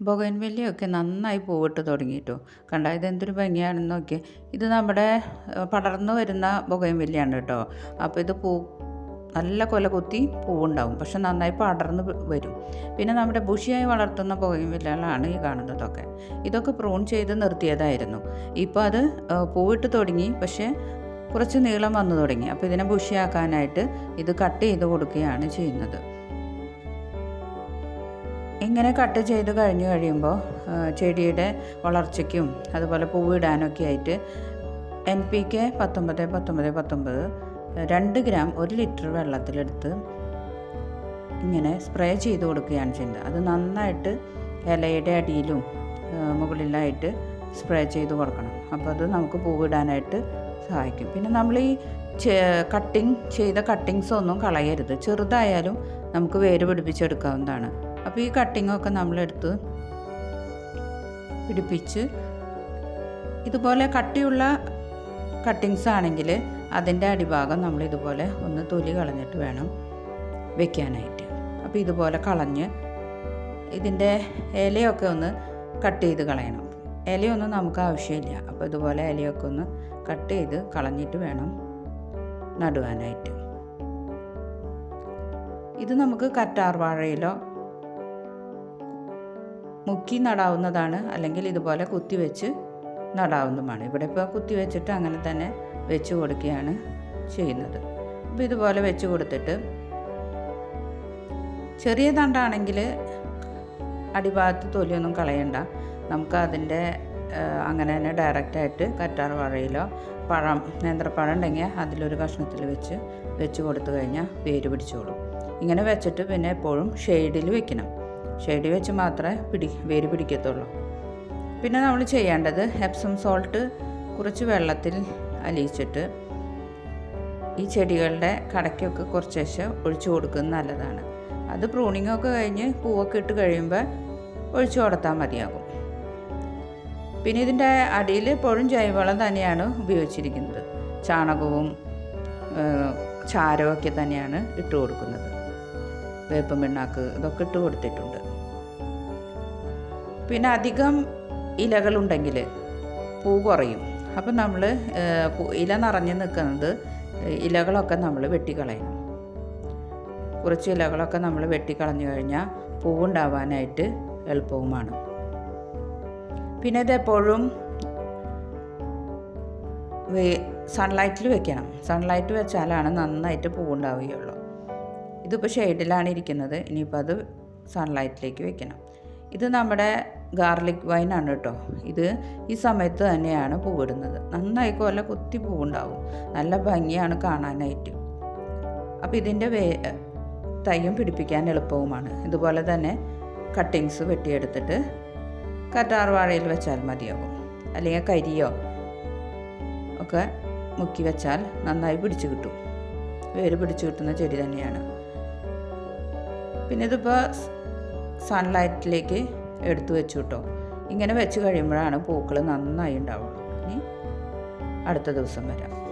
ബൊഗൈൻവില്ലയൊക്കെ നന്നായി പൂവിട്ട് തുടങ്ങിയിട്ടോ കണ്ട ഇതെന്തൊരു ഭംഗിയാണെന്ന് നോക്കിയേ. ഇത് നമ്മുടെ പടർന്നു വരുന്ന ബൊഗൈൻവില്ലയാണ് കേട്ടോ. അപ്പോൾ ഇത് പൂ നല്ല കൊല കുത്തി പൂവുണ്ടാവും. പക്ഷെ നന്നായി പടർന്ന് വരും. പിന്നെ നമ്മുടെ ബുഷിയായി വളർത്തുന്ന ബൊഗൈൻവില്ലകളാണ് ഈ കാണുന്നതൊക്കെ. ഇതൊക്കെ പ്രൂൺ ചെയ്ത് നിർത്തിയതായിരുന്നു. ഇപ്പോൾ അത് പൂവിട്ട് തുടങ്ങി. പക്ഷേ കുറച്ച് നീളം വന്നു തുടങ്ങി. അപ്പോൾ ഇതിനെ ബുഷിയാക്കാനായിട്ട് ഇത് കട്ട് ചെയ്ത് കൊടുക്കുകയാണ് ചെയ്യുന്നത്. ഇങ്ങനെ കട്ട് ചെയ്ത് കഴിഞ്ഞ് കഴിയുമ്പോൾ ചെടിയുടെ വളർച്ചയ്ക്കും അതുപോലെ പൂവിടാനൊക്കെ ആയിട്ട് എൻ പി കെ പത്തൊമ്പത് പത്തൊമ്പത് പത്തൊമ്പത് രണ്ട് ഗ്രാം ഒരു ലിറ്റർ വെള്ളത്തിലെടുത്ത് ഇങ്ങനെ സ്പ്രേ ചെയ്ത് കൊടുക്കുകയാണ് ചെയ്യുന്നത്. അത് നന്നായിട്ട് ഇലയുടെ അടിയിലും മുകളിലായിട്ട് സ്പ്രേ ചെയ്ത് കൊടുക്കണം. അപ്പോൾ അത് നമുക്ക് പൂവിടാനായിട്ട് സഹായിക്കും. പിന്നെ നമ്മൾ ഈ കട്ടിങ് ചെയ്ത കട്ടിങ്സ് ഒന്നും കളയരുത്. ചെറുതായാലും നമുക്ക് വേര് പിടിപ്പിച്ചെടുക്കാവുന്നതാണ്. അപ്പോൾ ഈ കട്ടിങ്ങൊക്കെ നമ്മളെടുത്ത് പിടിപ്പിച്ച് ഇതുപോലെ കട്ടിയുള്ള കട്ടിങ്സ് ആണെങ്കിൽ അതിന്റെ അടിഭാഗം നമ്മൾ ഇതുപോലെ ഒന്ന് തൊലി കളഞ്ഞിട്ട് വേണം വെക്കാനായിട്ട്. അപ്പോൾ ഇതുപോലെ കളഞ്ഞ് ഇതിന്റെ ഇലയൊക്കെ ഒന്ന് കട്ട് ചെയ്ത് കളയണം. ഇലയൊന്നും നമുക്ക് ആവശ്യമില്ല. അപ്പോൾ ഇതുപോലെ ഇലയൊക്കെ ഒന്ന് കട്ട് ചെയ്ത് കളഞ്ഞിട്ട് വേണം നടുവാനായിട്ട്. ഇത് നമുക്ക് കറ്റാർ വാഴയിലോ മുക്കി നടാവുന്നതാണ് അല്ലെങ്കിൽ ഇതുപോലെ കുത്തിവെച്ച് നടാവുന്നതുമാണ്. ഇവിടെ ഇപ്പോൾ കുത്തി വെച്ചിട്ട് അങ്ങനെ തന്നെ വെച്ച് കൊടുക്കുകയാണ് ചെയ്യുന്നത്. അപ്പോൾ ഇതുപോലെ വെച്ച് കൊടുത്തിട്ട് ചെറിയ തണ്ടാണെങ്കിൽ അടിഭാഗത്ത് തൊലിയൊന്നും കളയണ്ട. നമുക്ക് അതിന്റെ അങ്ങനെ തന്നെ ഡയറക്റ്റായിട്ട് കറ്റാർ വാഴയിലോ പഴം നേന്ത്രപ്പഴം ഉണ്ടെങ്കിൽ അതിലൊരു കഷ്ണത്തിൽ വെച്ച് വെച്ച് കൊടുത്തു കഴിഞ്ഞാൽ വേര് പിടിച്ചോളും. ഇങ്ങനെ വെച്ചിട്ട് പിന്നെ എപ്പോഴും ഷെയ്ഡിൽ വെക്കണം. ഷെയ്ഡിൽ വെച്ച് മാത്രമേ പിടി വേര് പിടിക്കത്തുള്ളൂ. പിന്നെ നമ്മൾ ചെയ്യേണ്ടത് എപ്സം സോൾട്ട് കുറച്ച് വെള്ളത്തിൽ അലിയിച്ചിട്ട് ഈ ചെടികളുടെ കടയ്ക്കൊക്കെ കുറച്ചേശ്ശെ ഒഴിച്ചു കൊടുക്കുന്നത് നല്ലതാണ്. അത് പ്രൂണിംഗ് ഒക്കെ കഴിഞ്ഞ് പൂവൊക്കെ ഇട്ട് കഴിയുമ്പോൾ ഒഴിച്ചു കൊടുത്താൽ മതിയാകും. പിന്നെ ഇതിന്റെ അടിയിൽ എപ്പോഴും ജൈവവളം തന്നെയാണ് ഉപയോഗിച്ചിരിക്കുന്നത്. ചാണകവും ഒക്കെ തന്നെയാണ് ഇട്ട് കൊടുക്കുന്നത്. വേപ്പം പിണ്ണാക്ക് ഇതൊക്കെ ഇട്ട് കൊടുത്തിട്ടുണ്ട്. പിന്നെ അധികം ഇലകളുണ്ടെങ്കിൽ പൂ കുറയും. അപ്പം നമ്മൾ ഇല നിറഞ്ഞു നിൽക്കുന്നത് ഇലകളൊക്കെ നമ്മൾ വെട്ടിക്കളയണം. കുറച്ച് ഇലകളൊക്കെ നമ്മൾ വെട്ടിക്കളഞ്ഞു കഴിഞ്ഞാൽ പൂവുണ്ടാവാനായിട്ട് എളുപ്പവുമാണ്. പിന്നെ ഇതെപ്പോഴും സൺലൈറ്റിൽ വെക്കണം. സൺലൈറ്റ് വെച്ചാലാണ് നന്നായിട്ട് പൂവുണ്ടാവുകയുള്ളൂ. ഇതിപ്പോൾ ഷെയ്ഡിലാണ് ഇരിക്കുന്നത്. ഇനിയിപ്പോൾ അത് സൺലൈറ്റിലേക്ക് വെക്കണം. ഇത് നമ്മുടെ ഗാർലിക് വൈൻ ആണ് കേട്ടോ. ഇത് ഈ സമയത്ത് തന്നെയാണ് പൂവിടുന്നത് നന്നായി കൊല കുത്തി പൂവുണ്ടാവും. നല്ല ഭംഗിയാണ് കാണാനായിട്ട്. അപ്പോൾ ഇതിന്റെ വേ തയ്യും പിടിപ്പിക്കാൻ എളുപ്പവുമാണ്. ഇതുപോലെ തന്നെ കട്ടിങ്സ് വെട്ടിയെടുത്തിട്ട് കറ്റാർ വാഴയിൽ വെച്ചാൽ മതിയാകും. അല്ലെങ്കിൽ കരിയോ ഒക്കെ മുക്കി വെച്ചാൽ നന്നായി പിടിച്ചു കിട്ടും. വേര് പിടിച്ചു കിട്ടുന്ന ചെടി തന്നെയാണ്. പിന്നെ ഇതിപ്പോൾ സൺലൈറ്റിലേക്ക് എടുത്തു വെച്ചു കേട്ടോ ഇങ്ങനെ വെച്ച് കഴിയുമ്പോഴാണ് പൂക്കൾ നന്നായി ഉണ്ടാവുള്ളൂ. ഇനി അടുത്ത ദിവസം വരാം.